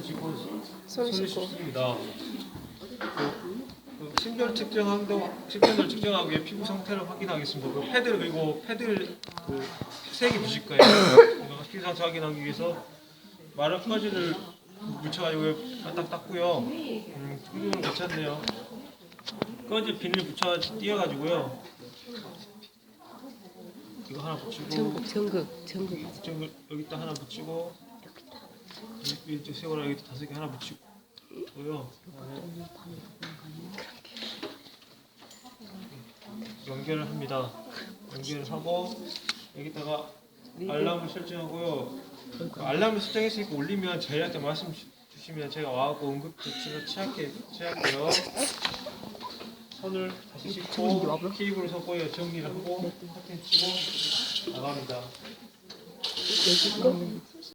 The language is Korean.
짚고 손 손을. 씻습니다. 그, 그 심전 측정하고 심전을 측정하기 위해 피부 상태를 확인하겠습니다. 그 패드를 그리고 패드를 그 세게 부실 거예요. 피부 상태 확인하기 위해서 마른 퍼즐을 묻혀가지고 딱 닦고요. 음, 괜찮네요. 꺼질 비닐 붙여 띄어가지고요. 이거 하나 붙이고 전극 전극 전극 좀 여기다 하나 붙이고 이- 이쪽 세월아 여기 다섯 개 하나 붙이고요. 그다음에 연결을 합니다. 연결을 하고 여기다가 알람을 설정하고요. 그 알람을 설정했으니까 올리면 저희한테 말씀 주- 주시면 제가 와갖고 응급 조치를 취할게 취할게요. 손을 다시 씻고 케이블을 섞고요. 정리를 하고 커튼 치고 나갑니다. 여기 거